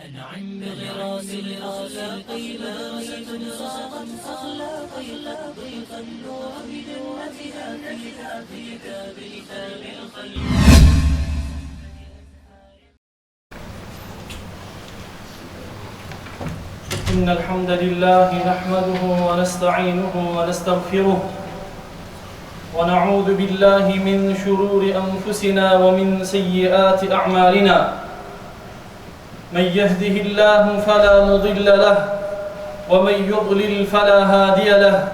أنعم بغراس الأخلاق لامسة صاغت أخلاقي طريق النور بجنتها في كتاب كتاب الخير إن الحمد لله نحمده ونستعينه ونستغفره ونعوذ بالله من شرور أنفسنا ومن سيئات أعمالنا. من يهده الله فلا مضل له ومن يضلل فلا هادي له.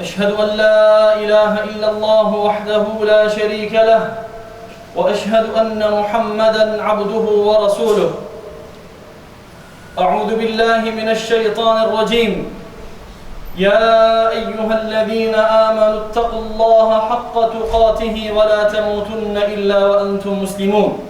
أشهد أن لا إله إلا الله وحده لا شريك له وأشهد أن محمدا عبده ورسوله. أعوذ بالله من الشيطان الرجيم. يا أيها الذين آمنوا اتقوا الله حق تقاته ولا تموتن إلا وأنتم مسلمون.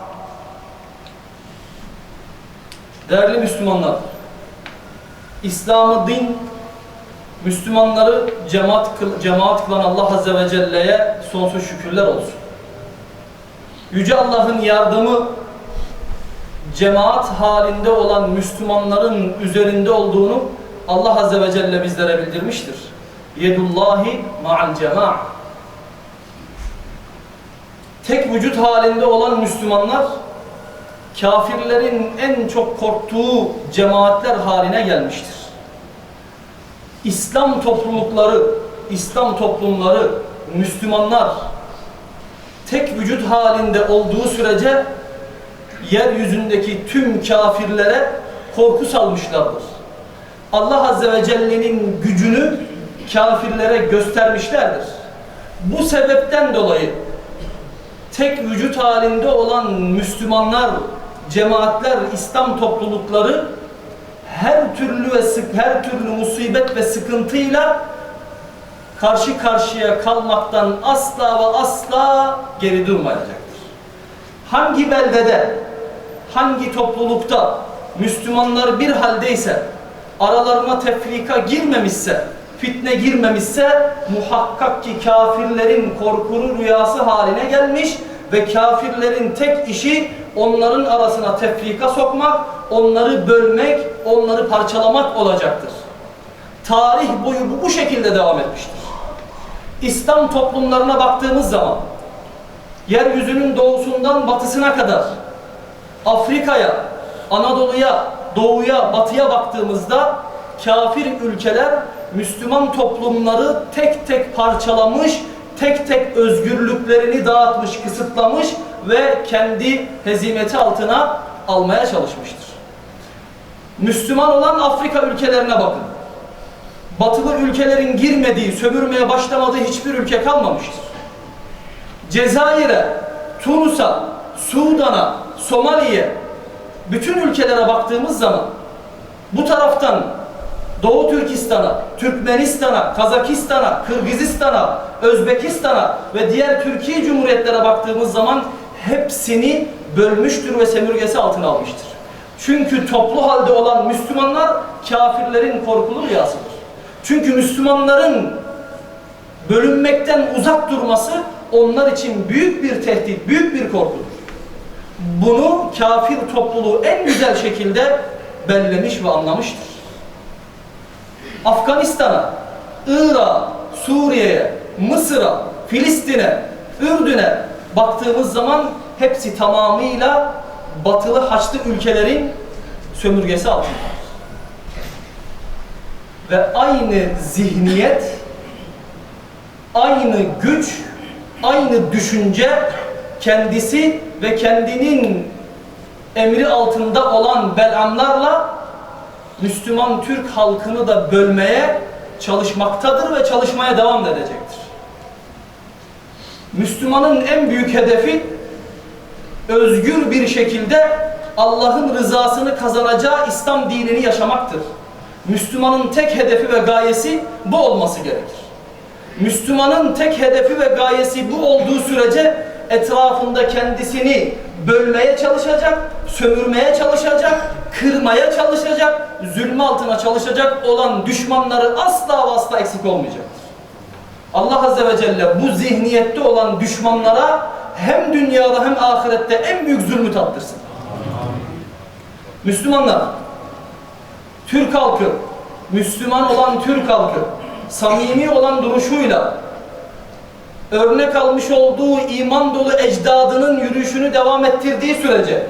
Değerli Müslümanlar, İslam'ı din, Müslümanları cemaat, kıl- cemaat kılan Allah Azze ve Celle'ye sonsuz şükürler olsun. Yüce Allah'ın yardımı cemaat halinde olan Müslümanların üzerinde olduğunu Allah Azze ve Celle bizlere bildirmiştir. Yedullahi ma'al cema' Tek vücut halinde olan Müslümanlar kafirlerin en çok korktuğu cemaatler haline gelmiştir. İslam toplulukları, İslam toplumları, Müslümanlar tek vücut halinde olduğu sürece yeryüzündeki tüm kafirlere korku salmışlardır. Allah Azze ve Celle'nin gücünü kafirlere göstermişlerdir. Bu sebepten dolayı tek vücut halinde olan Müslümanlar, cemaatler, İslam toplulukları her türlü ve sık her türlü musibet ve sıkıntıyla karşı karşıya kalmaktan asla ve asla geri durmayacaktır. Hangi beldede, hangi toplulukta Müslümanlar bir haldeyse, aralarına tefrika girmemişse, fitne girmemişse muhakkak ki kafirlerin korkulu rüyası haline gelmiş ve kafirlerin tek işi onların arasına tefrika sokmak, onları bölmek, onları parçalamak olacaktır. Tarih boyu bu, bu şekilde devam etmiştir. İslam toplumlarına baktığımız zaman yeryüzünün doğusundan batısına kadar Afrika'ya, Anadolu'ya, doğuya, batıya baktığımızda kafir ülkeler Müslüman toplumları tek tek parçalamış, tek tek özgürlüklerini dağıtmış, kısıtlamış ve kendi hezimeti altına almaya çalışmıştır. Müslüman olan Afrika ülkelerine bakın. Batılı ülkelerin girmediği, sömürmeye başlamadığı hiçbir ülke kalmamıştır. Cezayir'e, Tunus'a, Sudan'a, Somali'ye, bütün ülkelere baktığımız zaman bu taraftan Doğu Türkistan'a, Türkmenistan'a, Kazakistan'a, Kırgızistan'a, Özbekistan'a ve diğer Türkiye Cumhuriyetlere baktığımız zaman hepsini bölmüştür ve semürgesi altına almıştır. Çünkü toplu halde olan Müslümanlar kafirlerin korkulu rüyasıdır. Çünkü Müslümanların bölünmekten uzak durması onlar için büyük bir tehdit, büyük bir korkudur. Bunu kafir topluluğu en güzel şekilde bellemiş ve anlamıştır. Afganistan'a, Irak'a, Suriye'ye, Mısır'a, Filistin'e, Ürdün'e baktığımız zaman hepsi tamamıyla batılı haçlı ülkelerin sömürgesi altında. Ve aynı zihniyet, aynı güç, aynı düşünce kendisi ve kendinin emri altında olan belamlarla Müslüman Türk halkını da bölmeye çalışmaktadır ve çalışmaya devam edecektir. Müslümanın en büyük hedefi özgür bir şekilde Allah'ın rızasını kazanacağı İslam dinini yaşamaktır. Müslümanın tek hedefi ve gayesi bu olması gerekir. Müslümanın tek hedefi ve gayesi bu olduğu sürece etrafında kendisini bölmeye çalışacak, sömürmeye çalışacak, kırmaya çalışacak, zulmü altına çalışacak olan düşmanları asla ve eksik olmayacaktır. Allah Azze ve Celle bu zihniyette olan düşmanlara hem dünyada hem ahirette en büyük zulmü tattırsın. Müslümanlar, Türk halkı, Müslüman olan Türk halkı, samimi olan duruşuyla, örnek almış olduğu iman dolu ecdadının yürüyüşünü devam ettirdiği sürece,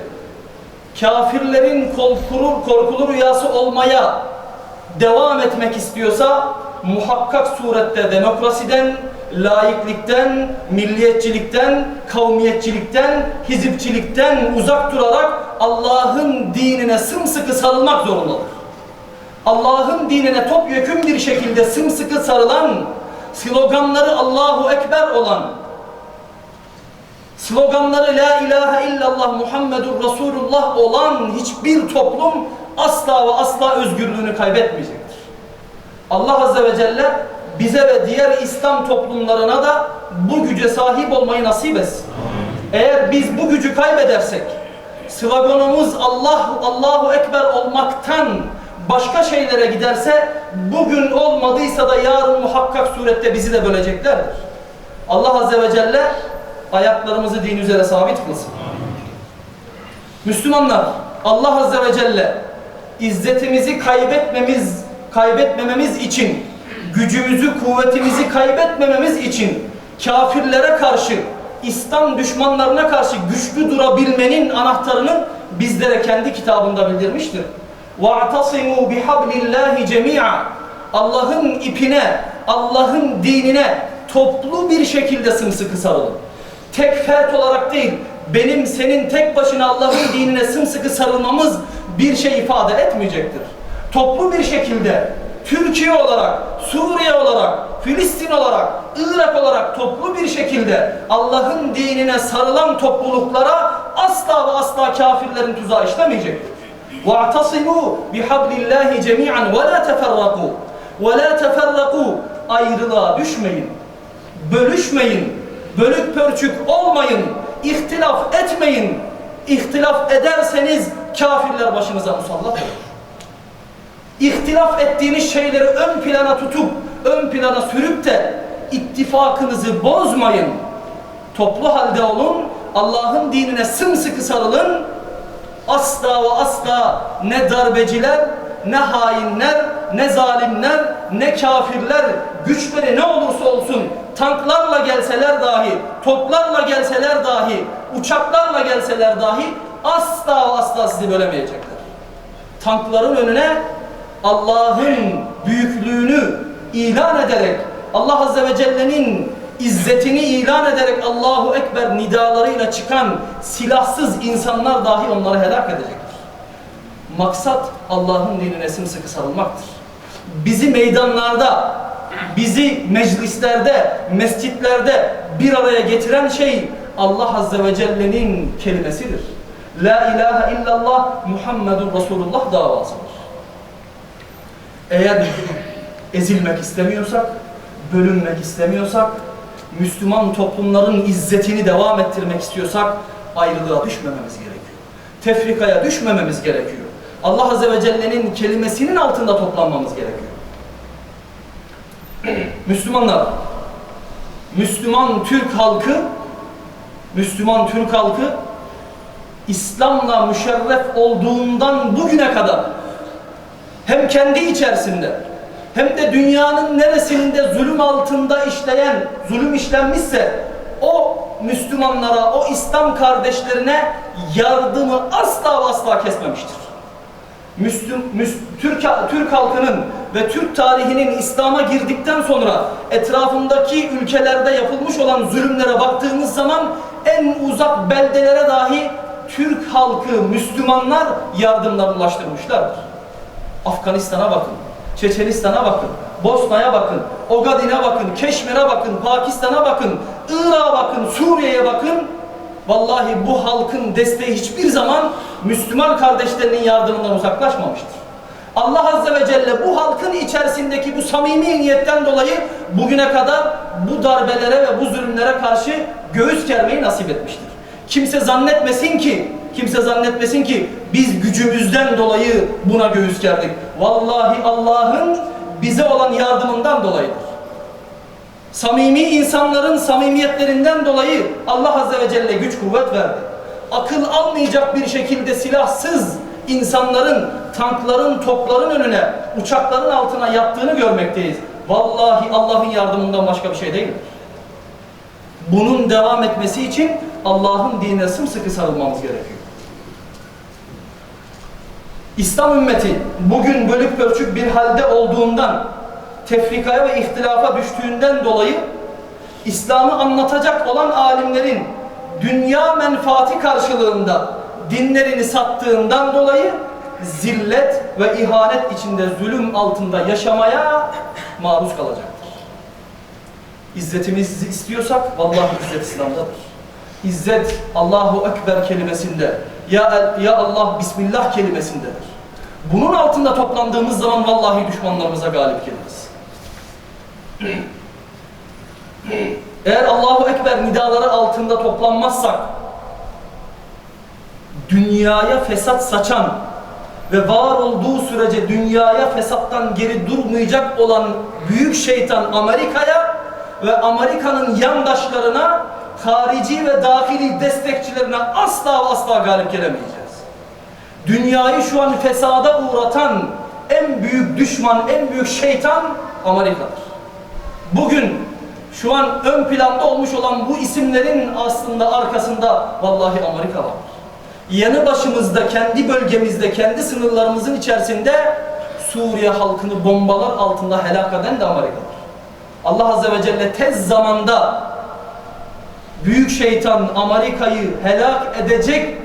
kafirlerin korkulu, korkulu rüyası olmaya devam etmek istiyorsa, muhakkak surette demokrasiden, laiklikten, milliyetçilikten, kavmiyetçilikten, hizipçilikten uzak durarak Allah'ın dinine sımsıkı sarılmak zorundadır. Allah'ın dinine topyekün bir şekilde sımsıkı sarılan, sloganları Allahu Ekber olan, sloganları La ilahe illallah Muhammedur Resulullah olan hiçbir toplum asla ve asla özgürlüğünü kaybetmeyecektir. Allah Azze ve Celle bize ve diğer İslam toplumlarına da bu güce sahip olmayı nasip etsin. Eğer biz bu gücü kaybedersek, sloganımız Allah Allahu Ekber olmaktan başka şeylere giderse, bugün olmadıysa da yarın muhakkak surette bizi de böleceklerdir. Allah Azze ve Celle ayaklarımızı din üzere sabit kılsın. Müslümanlar, Allah Azze ve Celle izzetimizi kaybetmemiz, kaybetmememiz için, gücümüzü, kuvvetimizi kaybetmememiz için kafirlere karşı, İslam düşmanlarına karşı güçlü durabilmenin anahtarını bizlere kendi kitabında bildirmiştir. وَاَعْتَصِمُوا بِحَبْلِ اللّٰهِ جَمِيعًا Allah'ın ipine, Allah'ın dinine toplu bir şekilde sımsıkı sarılın. Tek fert olarak değil, benim senin tek başına Allah'ın dinine sımsıkı sarılmamız bir şey ifade etmeyecektir. Toplu bir şekilde Türkiye olarak, Suriye olarak, Filistin olarak, Irak olarak toplu bir şekilde Allah'ın dinine sarılan topluluklara asla ve asla kafirlerin tuzağı işlemeyecektir. وَاعْتَصِمُوا بِحَبْلِ اللّٰهِ جَمِيعًا وَلَا تَفَرَّقُوا وَلَا تَفَرَّقُوا Ayrılığa düşmeyin, bölüşmeyin, bölük pörçük olmayın, ihtilaf etmeyin. İhtilaf ederseniz kafirler başınıza musallat olur. İhtilaf ettiğiniz şeyleri ön plana tutup, ön plana sürüp de ittifakınızı bozmayın. Toplu halde olun, Allah'ın dinine sımsıkı sarılın. Asla ve asla ne darbeciler, ne hainler, ne zalimler, ne kafirler, güçleri ne olursa olsun, tanklarla gelseler dahi, toplarla gelseler dahi, uçaklarla gelseler dahi asla ve asla sizi bölemeyecekler. Tankların önüne Allah'ın büyüklüğünü ilan ederek, Allah Azze ve Celle'nin izzetini ilan ederek Allahu Ekber nidalarıyla çıkan silahsız insanlar dahi onları helak edecektir. Maksat Allah'ın dinine sımsıkı sarılmaktır. Bizi meydanlarda, bizi meclislerde, mescitlerde bir araya getiren şey Allah Azze ve Celle'nin kelimesidir. La ilahe illallah Muhammedun Resulullah davasıdır. Eğer ezilmek istemiyorsak, bölünmek istemiyorsak, Müslüman toplumların izzetini devam ettirmek istiyorsak ayrılığa düşmememiz gerekiyor. Tefrikaya düşmememiz gerekiyor. Allah Azze ve Celle'nin kelimesinin altında toplanmamız gerekiyor. Müslümanlar, Müslüman Türk halkı, Müslüman Türk halkı İslam'la müşerref olduğundan bugüne kadar hem kendi içerisinde hem de dünyanın neresinde zulüm altında işleyen, zulüm işlenmişse o Müslümanlara, o İslam kardeşlerine yardımı asla asla kesmemiştir. Müslüm, Müs- Türk, Türk halkının ve Türk tarihinin İslam'a girdikten sonra etrafındaki ülkelerde yapılmış olan zulümlere baktığımız zaman en uzak beldelere dahi Türk halkı, Müslümanlar yardımlar ulaştırmışlardır. Afganistan'a bakın, Çeçenistan'a bakın, Bosna'ya bakın, Ogadin'e bakın, Keşmir'e bakın, Pakistan'a bakın, Irak'a bakın, Suriye'ye bakın. Vallahi bu halkın desteği hiçbir zaman Müslüman kardeşlerinin yardımından uzaklaşmamıştır. Allah Azze ve Celle bu halkın içerisindeki bu samimi niyetten dolayı bugüne kadar bu darbelere ve bu zulümlere karşı göğüs germeyi nasip etmiştir. Kimse zannetmesin ki, kimse zannetmesin ki biz gücümüzden dolayı buna göğüs gerdik. Vallahi Allah'ın bize olan yardımından dolayıdır. Samimi insanların samimiyetlerinden dolayı Allah Azze ve Celle güç kuvvet verdi. Akıl almayacak bir şekilde silahsız insanların, tankların, topların önüne, uçakların altına yattığını görmekteyiz. Vallahi Allah'ın yardımından başka bir şey değildir. Bunun devam etmesi için Allah'ın dinine sımsıkı sarılmamız gerekiyor. İslam ümmeti bugün bölük pörçük bir halde olduğundan, tefrikaya ve ihtilafa düştüğünden dolayı İslam'ı anlatacak olan alimlerin dünya menfaati karşılığında dinlerini sattığından dolayı zillet ve ihanet içinde zulüm altında yaşamaya maruz kalacaktır. İzzetimizi istiyorsak vallahi izzet İslam'dadır. İzzet Allahu Ekber kelimesinde ya, ya Allah Bismillah kelimesindedir. Bunun altında toplandığımız zaman vallahi düşmanlarımıza galip geliriz. Eğer Allahu Ekber nidaları altında toplanmazsak dünyaya fesat saçan ve var olduğu sürece dünyaya fesattan geri durmayacak olan büyük şeytan Amerika'ya ve Amerika'nın yandaşlarına harici ve dahili destekçilerine asla ve asla galip gelemeyeceğiz. Dünyayı şu an fesada uğratan en büyük düşman, en büyük şeytan Amerika'dır. Bugün şu an ön planda olmuş olan bu isimlerin aslında arkasında vallahi Amerika var. Yanı başımızda, kendi bölgemizde, kendi sınırlarımızın içerisinde Suriye halkını bombalar altında helak eden de Amerika'dır. Allah Azze ve Celle tez zamanda büyük şeytan Amerika'yı helak edecek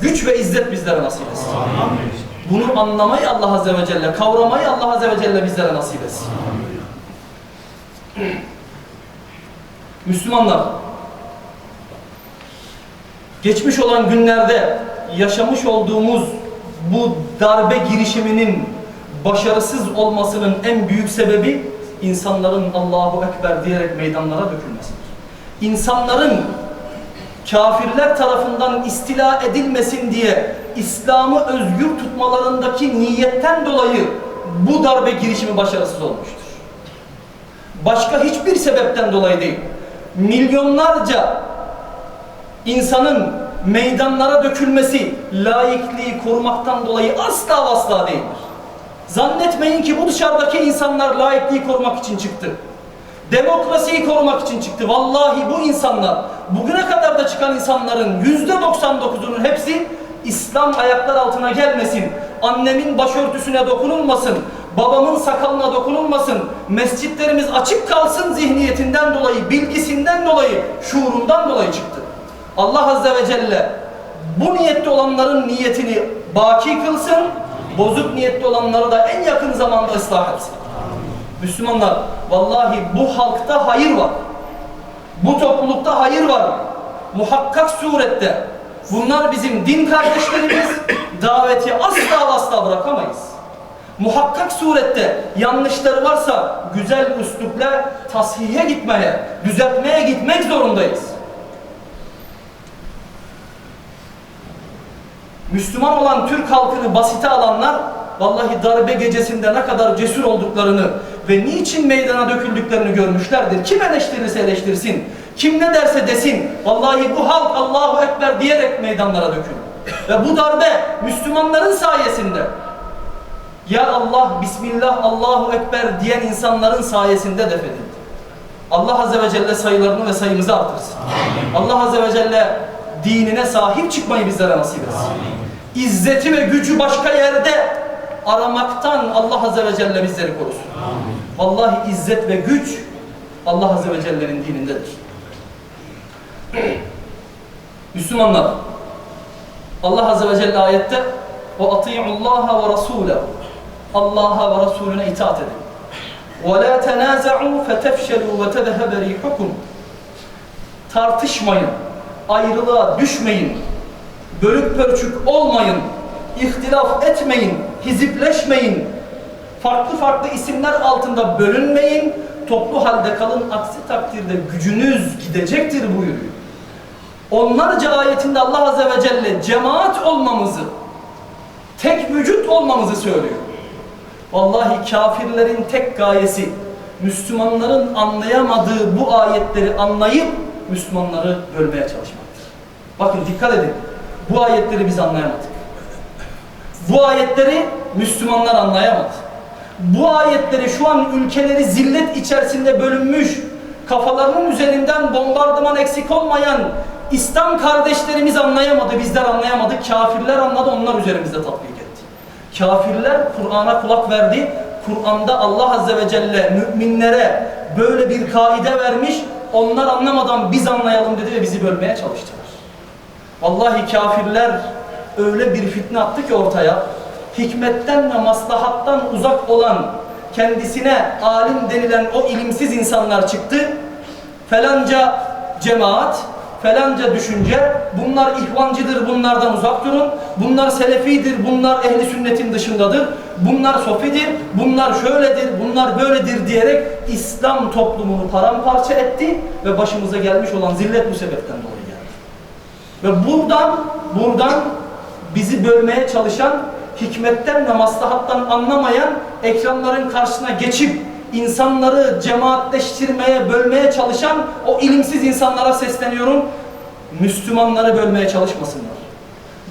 güç ve izzet bizlere nasip etsin. Bunu anlamayı Allah Azze ve Celle, kavramayı Allah Azze ve Celle bizlere nasip etsin. Müslümanlar, geçmiş olan günlerde yaşamış olduğumuz bu darbe girişiminin başarısız olmasının en büyük sebebi insanların Allahu Ekber diyerek meydanlara dökülmesidir. İnsanların kafirler tarafından istila edilmesin diye İslam'ı özgür tutmalarındaki niyetten dolayı bu darbe girişimi başarısız olmuştur. Başka hiçbir sebepten dolayı değil. Milyonlarca insanın meydanlara dökülmesi laikliği korumaktan dolayı asla asla değildir. Zannetmeyin ki bu dışarıdaki insanlar laikliği korumak için çıktı. Demokrasiyi korumak için çıktı. Vallahi bu insanlar, bugüne kadar da çıkan insanların yüzde 99'unun hepsi İslam ayaklar altına gelmesin, annemin başörtüsüne dokunulmasın, babamın sakalına dokunulmasın, mescitlerimiz açık kalsın zihniyetinden dolayı, bilgisinden dolayı, şuurundan dolayı çıktı. Allah Azze ve Celle bu niyette olanların niyetini baki kılsın, bozuk niyetli olanları da en yakın zamanda ıslah etsin. Müslümanlar, vallahi bu halkta hayır var. Bu toplulukta hayır var. Muhakkak surette bunlar bizim din kardeşlerimiz, daveti asla asla bırakamayız. Muhakkak surette yanlışları varsa güzel üslupla tasihe gitmeye, düzeltmeye gitmek zorundayız. Müslüman olan Türk halkını basite alanlar vallahi darbe gecesinde ne kadar cesur olduklarını ve niçin meydana döküldüklerini görmüşlerdir. Kim eleştirirse eleştirsin, kim ne derse desin, vallahi bu halk Allahu Ekber diyerek meydanlara döküldü. Ve bu darbe Müslümanların sayesinde, ya Allah, Bismillah, Allahu Ekber diyen insanların sayesinde defedildi. Allah Azze ve Celle sayılarını ve sayımızı artırsın. Allah Azze ve Celle dinine sahip çıkmayı bizlere nasip etsin. İzzeti ve gücü başka yerde aramaktan Allah Azze ve Celle bizleri korusun. Vallahi izzet ve güç Allah Azze ve Celle'nin dinindedir. Müslümanlar Allah Azze ve Celle ayette وَاَطِيعُ اللّٰهَ وَرَسُولَهُ Allah'a ve Resulüne itaat edin. وَلَا تَنَازَعُوا فَتَفْشَلُوا وَتَذَهَبَ رِيحُكُمْ Tartışmayın, ayrılığa düşmeyin, bölük pörçük olmayın, ihtilaf etmeyin, hizipleşmeyin, farklı farklı isimler altında bölünmeyin, toplu halde kalın, aksi takdirde gücünüz gidecektir buyuruyor. Onlarca ayetinde Allah Azze ve Celle cemaat olmamızı, tek vücut olmamızı söylüyor. Vallahi kafirlerin tek gayesi Müslümanların anlayamadığı bu ayetleri anlayıp Müslümanları bölmeye çalışmaktır. Bakın dikkat edin. Bu ayetleri biz anlayamadık. Bu ayetleri Müslümanlar anlayamadı. Bu ayetleri şu an ülkeleri zillet içerisinde bölünmüş, kafalarının üzerinden bombardıman eksik olmayan İslam kardeşlerimiz anlayamadı, bizler anlayamadık. Kafirler anladı, onlar üzerimizde tatbik etti. Kafirler Kur'an'a kulak verdi. Kur'an'da Allah Azze ve Celle müminlere böyle bir kaide vermiş. Onlar anlamadan biz anlayalım dedi ve bizi bölmeye çalıştılar. Vallahi kafirler öyle bir fitne attı ki ortaya. Hikmetten ve maslahattan uzak olan kendisine alim denilen o ilimsiz insanlar çıktı. Falanca cemaat, falanca düşünce, bunlar ihvancıdır, bunlardan uzak durun. Bunlar selefidir, bunlar ehli sünnetin dışındadır. Bunlar sofidir, bunlar şöyledir, bunlar böyledir diyerek İslam toplumunu paramparça etti ve başımıza gelmiş olan zillet bu sebepten dolayı geldi. Ve buradan, buradan bizi bölmeye çalışan, hikmetten ve maslahattan anlamayan, ekranların karşısına geçip insanları cemaatleştirmeye, bölmeye çalışan o ilimsiz insanlara sesleniyorum. Müslümanları bölmeye çalışmasınlar.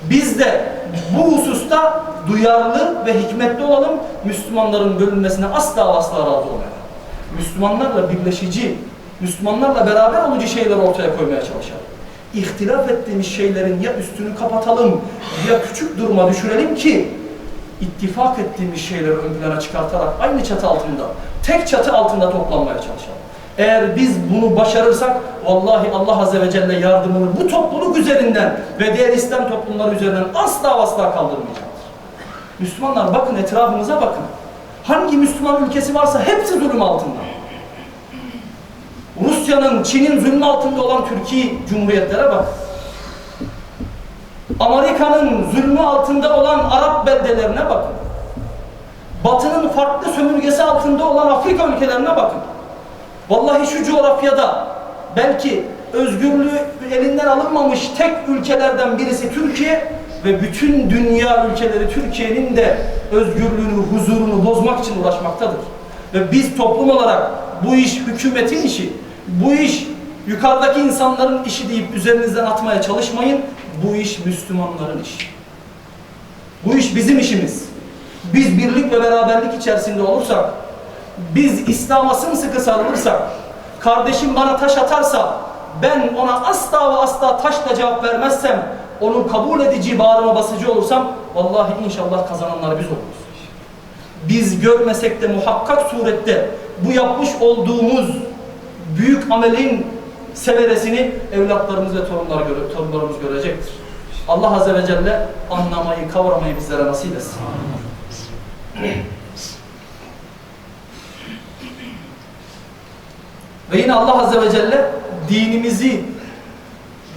Biz de bu hususta duyarlı ve hikmetli olalım. Müslümanların bölünmesine asla asla razı olmayalım. Müslümanlarla birleşici, Müslümanlarla beraber olucu şeyler ortaya koymaya çalışalım. İhtilaf ettiğimiz şeylerin ya üstünü kapatalım ya küçük duruma düşürelim ki ittifak ettiğimiz şeyleri ön plana çıkartarak aynı çatı altında, tek çatı altında toplanmaya çalışalım. Eğer biz bunu başarırsak vallahi Allah Azze ve Celle yardımını bu topluluk üzerinden ve diğer İslam toplumları üzerinden asla asla kaldırmayacaktır. Müslümanlar bakın etrafımıza bakın. Hangi Müslüman ülkesi varsa hepsi zulüm altında. Rusya'nın, Çin'in zulmü altında olan Türkiye Cumhuriyetlere bak. Amerika'nın zulmü altında olan Arap beldelerine bakın. Batı'nın farklı sömürgesi altında olan Afrika ülkelerine bakın. Vallahi şu coğrafyada belki özgürlüğü elinden alınmamış tek ülkelerden birisi Türkiye ve bütün dünya ülkeleri Türkiye'nin de özgürlüğünü, huzurunu bozmak için uğraşmaktadır. Ve biz toplum olarak bu iş hükümetin işi, bu iş yukarıdaki insanların işi deyip üzerinizden atmaya çalışmayın. Bu iş Müslümanların işi. Bu iş bizim işimiz. Biz birlik ve beraberlik içerisinde olursak, biz İslam'a sımsıkı sarılırsak, kardeşim bana taş atarsa, ben ona asla ve asla taşla cevap vermezsem, onun kabul edici, bağrıma basıcı olursam, vallahi inşallah kazananlar biz oluruz. Biz görmesek de muhakkak surette bu yapmış olduğumuz büyük amelin severesini evlatlarımız ve torunlar göre, torunlarımız görecektir. Allah Azze ve Celle anlamayı, kavramayı bizlere nasip etsin. Ve yine Allah Azze ve Celle dinimizi,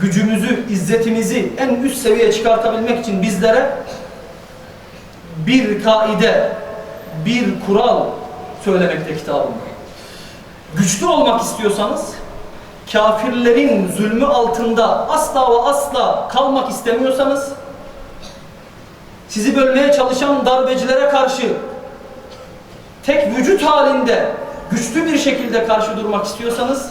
gücümüzü, izzetimizi en üst seviyeye çıkartabilmek için bizlere bir kaide, bir kural söylemekte kitabında. Güçlü olmak istiyorsanız, kafirlerin zulmü altında asla ve asla kalmak istemiyorsanız, sizi bölmeye çalışan darbecilere karşı tek vücut halinde güçlü bir şekilde karşı durmak istiyorsanız,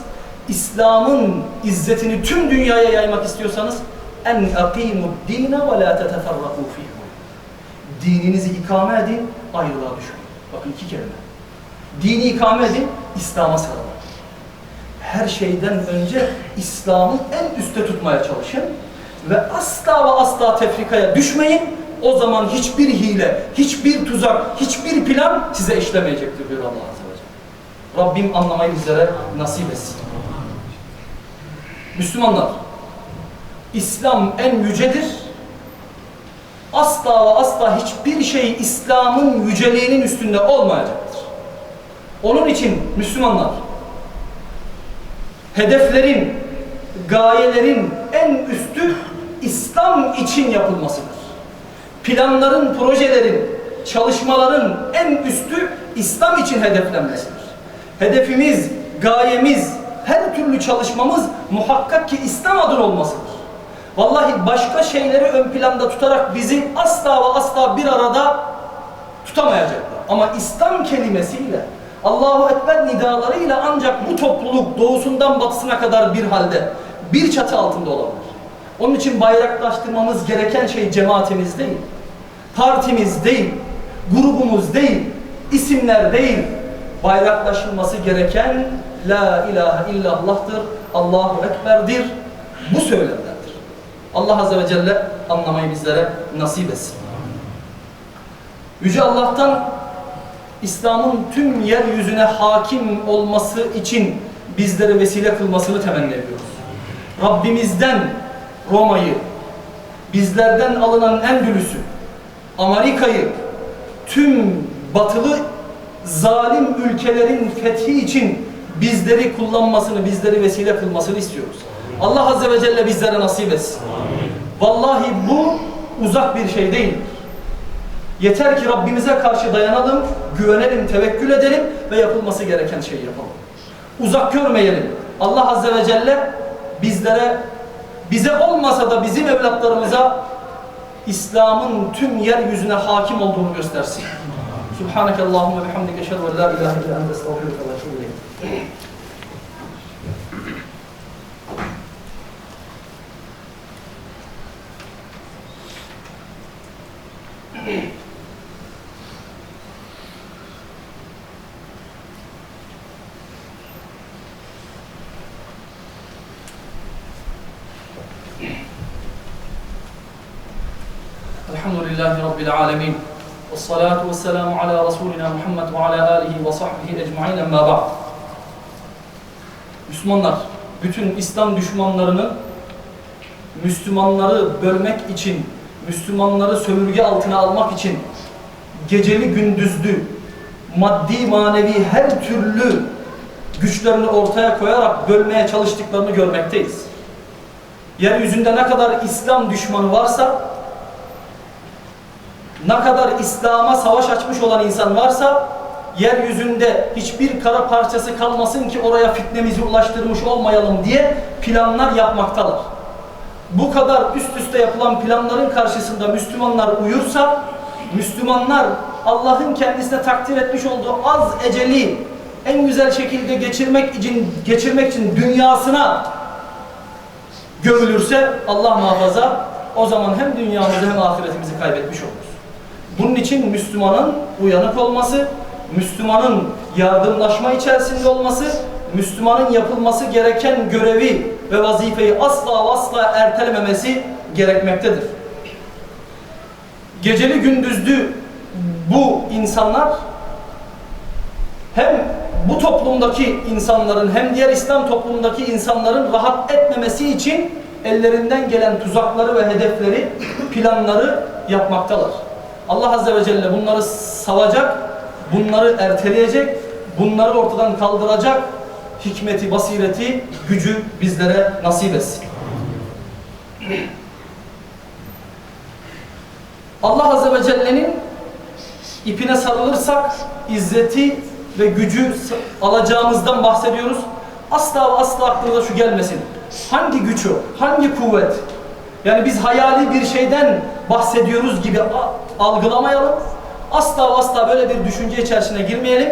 İslam'ın izzetini tüm dünyaya yaymak istiyorsanız, en aqimu dine ve la teteferraku fihi. Dininizi ikame edin, ayrılığa düşmeyin. Bakın iki kelime. Dini ikame edin, İslam'a sarılın. Her şeyden önce İslam'ı en üste tutmaya çalışın ve asla ve asla tefrikaya düşmeyin. O zaman hiçbir hile, hiçbir tuzak, hiçbir plan size işlemeyecektir diyor Allah Azze ve Celle. Rabbim anlamayı bizlere nasip etsin. Müslümanlar, İslam en yücedir. Asla ve asla hiçbir şey İslam'ın yüceliğinin üstünde olmayacaktır. Onun için Müslümanlar, hedeflerin, gayelerin en üstü İslam için yapılmasıdır. Planların, projelerin, çalışmaların en üstü İslam için hedeflenmesidir. Hedefimiz, gayemiz, her türlü çalışmamız muhakkak ki İslam adına olmasıdır. Vallahi başka şeyleri ön planda tutarak bizi asla ve asla bir arada tutamayacaklar. Ama İslam kelimesiyle, Allahu Ekber nidalarıyla ancak bu topluluk doğusundan batısına kadar bir halde, bir çatı altında olabilir. Onun için bayraklaştırmamız gereken şey cemaatimiz değil, partimiz değil, grubumuz değil, isimler değil. Bayraklaşılması gereken La ilahe illallah'tır, Allahu Ekber'dir. Bu söylemlerdir. Allah Azze ve Celle anlamayı bizlere nasip etsin. Yüce Allah'tan İslam'ın tüm yeryüzüne hakim olması için bizlere vesile kılmasını temenni ediyoruz. Rabbimizden Roma'yı, bizlerden alınan Endülüs'ü, Amerika'yı, tüm batılı zalim ülkelerin fethi için bizleri kullanmasını, bizleri vesile kılmasını istiyoruz. Allah Azze ve Celle bizlere nasip etsin. Vallahi bu uzak bir şey değildir. Yeter ki Rabbimize karşı dayanalım, güvenelim, tevekkül edelim ve yapılması gereken şeyi yapalım. Uzak görmeyelim. Allah Azze ve Celle bizlere, bize olmasa da bizim evlatlarımıza İslam'ın tüm yeryüzüne hakim olduğunu göstersin. Subhaneke Allahümme bihamdike eşhedü en la ilahe illa ente estağfiruke ve Rabbil alemin. Ve salatu ve selamu ala Resulina Muhammed ve ala alihi ve sahbihi ecmain emma ba'd. Müslümanlar, bütün İslam düşmanlarını Müslümanları bölmek için, Müslümanları sömürge altına almak için geceli gündüzlü, maddi manevi her türlü güçlerini ortaya koyarak bölmeye çalıştıklarını görmekteyiz. Yeryüzünde ne kadar İslam düşmanı varsa ne kadar İslam'a savaş açmış olan insan varsa yeryüzünde hiçbir kara parçası kalmasın ki oraya fitnemizi ulaştırmış olmayalım diye planlar yapmaktalar. Bu kadar üst üste yapılan planların karşısında Müslümanlar uyursa, Müslümanlar Allah'ın kendisine takdir etmiş olduğu az eceli en güzel şekilde geçirmek için geçirmek için dünyasına gömülürse Allah muhafaza o zaman hem dünyamızı hem ahiretimizi kaybetmiş oluruz. Bunun için Müslümanın uyanık olması, Müslümanın yardımlaşma içerisinde olması, Müslümanın yapılması gereken görevi ve vazifeyi asla asla ertelememesi gerekmektedir. Geceli gündüzlü bu insanlar hem bu toplumdaki insanların hem diğer İslam toplumundaki insanların rahat etmemesi için ellerinden gelen tuzakları ve hedefleri, planları yapmaktalar. Allah Azze ve Celle bunları savacak, bunları erteleyecek, bunları ortadan kaldıracak hikmeti, basireti, gücü bizlere nasip etsin. Allah Azze ve Celle'nin ipine sarılırsak izzeti ve gücü alacağımızdan bahsediyoruz. Asla asla aklınıza şu gelmesin. Hangi güç o? Hangi kuvvet? Yani biz hayali bir şeyden bahsediyoruz gibi algılamayalım. Asla asla böyle bir düşünce içerisine girmeyelim.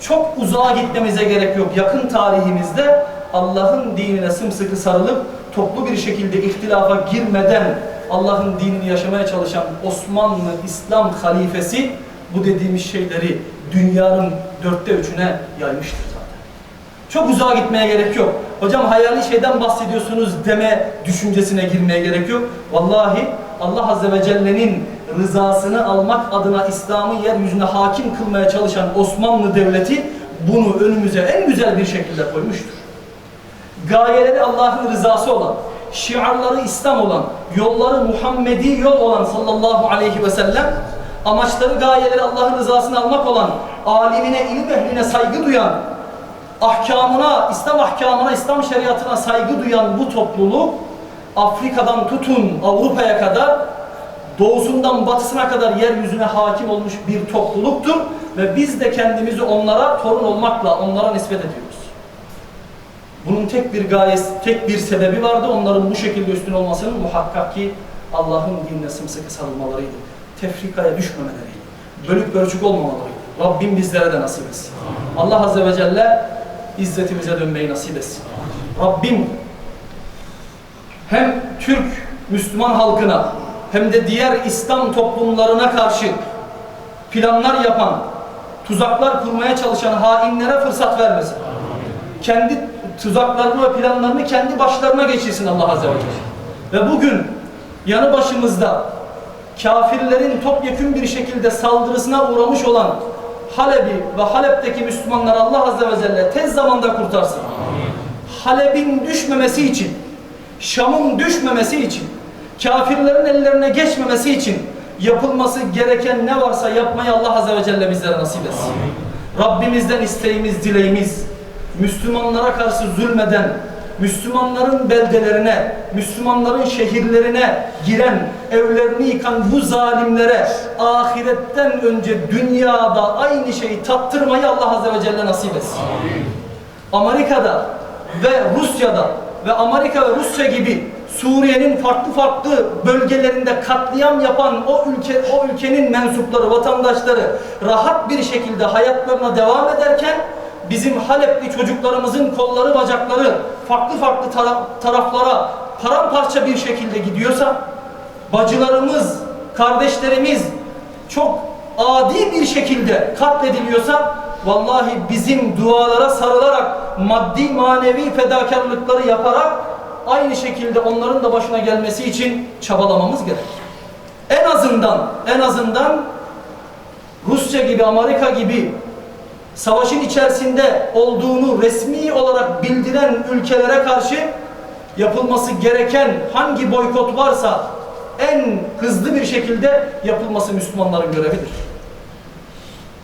Çok uzağa gitmemize gerek yok. Yakın tarihimizde Allah'ın dinine sımsıkı sarılıp toplu bir şekilde ihtilafa girmeden Allah'ın dinini yaşamaya çalışan Osmanlı İslam halifesi bu dediğimiz şeyleri dünyanın dörtte üçüne yaymıştır zaten. Çok uzağa gitmeye gerek yok. Hocam hayali şeyden bahsediyorsunuz deme düşüncesine girmeye gerek yok. Vallahi Allah Azze ve Celle'nin rızasını almak adına İslam'ı yeryüzüne hakim kılmaya çalışan Osmanlı Devleti bunu önümüze en güzel bir şekilde koymuştur. Gayeleri Allah'ın rızası olan, şiarları İslam olan, yolları Muhammedi yol olan sallallahu aleyhi ve sellem, amaçları gayeleri Allah'ın rızasını almak olan, alimine, ilim ehline saygı duyan, ahkamına, İslam ahkamına, İslam şeriatına saygı duyan bu topluluk Afrika'dan tutun Avrupa'ya kadar doğusundan batısına kadar yeryüzüne hakim olmuş bir topluluktur ve biz de kendimizi onlara torun olmakla onlara nispet ediyoruz. Bunun tek bir gayesi, tek bir sebebi vardı. Onların bu şekilde üstün olmasının muhakkak ki Allah'ın dinine sımsıkı sarılmalarıydı. Tefrikaya düşmemeleriydi. Bölük bölçük olmamalarıydı. Rabbim bizlere de nasip etsin. Allah Azze ve Celle izzetimize dönmeyi nasip etsin. Rabbim hem Türk Müslüman halkına hem de diğer İslam toplumlarına karşı planlar yapan, tuzaklar kurmaya çalışan hainlere fırsat vermesin. Kendi tuzaklarını ve planlarını kendi başlarına geçirsin Allah Azze ve Celle. Ve bugün yanı başımızda kafirlerin topyekun bir şekilde saldırısına uğramış olan Halep'i ve Halep'teki Müslümanlar Allah Azze ve Celle tez zamanda kurtarsın. Halep'in düşmemesi için, Şam'ın düşmemesi için, kafirlerin ellerine geçmemesi için yapılması gereken ne varsa yapmayı Allah Azze ve Celle bizlere nasip etsin. Rabbimizden isteğimiz, dileğimiz, Müslümanlara karşı zulmeden, Müslümanların beldelerine, Müslümanların şehirlerine giren, evlerini yıkan bu zalimlere ahiretten önce dünyada aynı şeyi tattırmayı Allah Azze ve Celle nasip etsin. Amerika'da ve Rusya'da ve Amerika ve Rusya gibi Suriye'nin farklı farklı bölgelerinde katliam yapan o ülke o ülkenin mensupları, vatandaşları rahat bir şekilde hayatlarına devam ederken bizim Halep'li çocuklarımızın kolları, bacakları farklı farklı tara- taraflara paramparça bir şekilde gidiyorsa bacılarımız, kardeşlerimiz çok adi bir şekilde katlediliyorsa vallahi bizim dualara sarılarak maddi manevi fedakarlıkları yaparak aynı şekilde onların da başına gelmesi için çabalamamız gerek. En azından en azından Rusya gibi Amerika gibi savaşın içerisinde olduğunu resmi olarak bildiren ülkelere karşı yapılması gereken hangi boykot varsa en hızlı bir şekilde yapılması Müslümanların görevidir.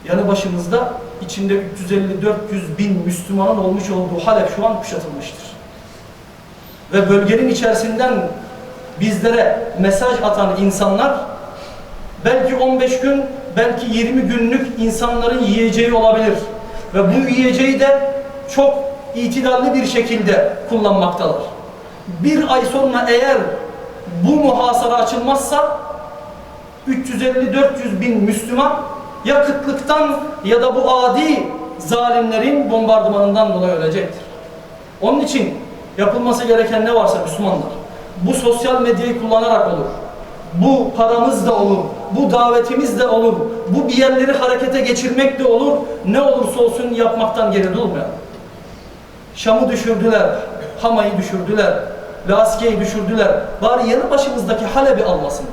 Yanı başımızda içinde 350-400 bin Müslümanın olmuş olduğu Halep şu an kuşatılmıştır. Ve bölgenin içerisinden bizlere mesaj atan insanlar belki 15 gün, belki 20 günlük insanların yiyeceği olabilir. Ve bu yiyeceği de çok itidalli bir şekilde kullanmaktalar. Bir ay sonra eğer bu muhasara açılmazsa 350-400 bin Müslüman ya kıtlıktan ya da bu adi zalimlerin bombardımanından dolayı ölecektir. Onun için yapılması gereken ne varsa Müslümanlar, bu sosyal medyayı kullanarak olur, bu paramız da olur, bu davetimiz de olur, bu bir yerleri harekete geçirmek de olur, ne olursa olsun yapmaktan geri durmayalım. Şam'ı düşürdüler, Hama'yı düşürdüler, Laskiye'yi düşürdüler. Bari yanı başımızdaki Halep'i almasın.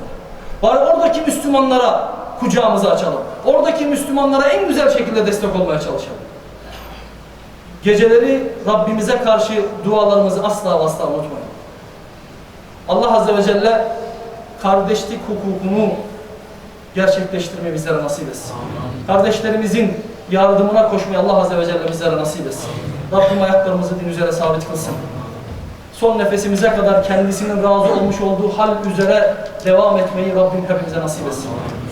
Bari oradaki Müslümanlara kucağımızı açalım. Oradaki Müslümanlara en güzel şekilde destek olmaya çalışalım. Geceleri Rabbimize karşı dualarımızı asla asla unutmayın. Allah Azze ve Celle kardeşlik hukukunu gerçekleştirmeyi bizlere nasip etsin. Kardeşlerimizin yardımına koşmayı Allah Azze ve Celle bizlere nasip etsin. Rabbim ayaklarımızı din üzere sabit kılsın. Son nefesimize kadar kendisinin razı olmuş olduğu hal üzere devam etmeyi Rabbim hepimize nasip etsin.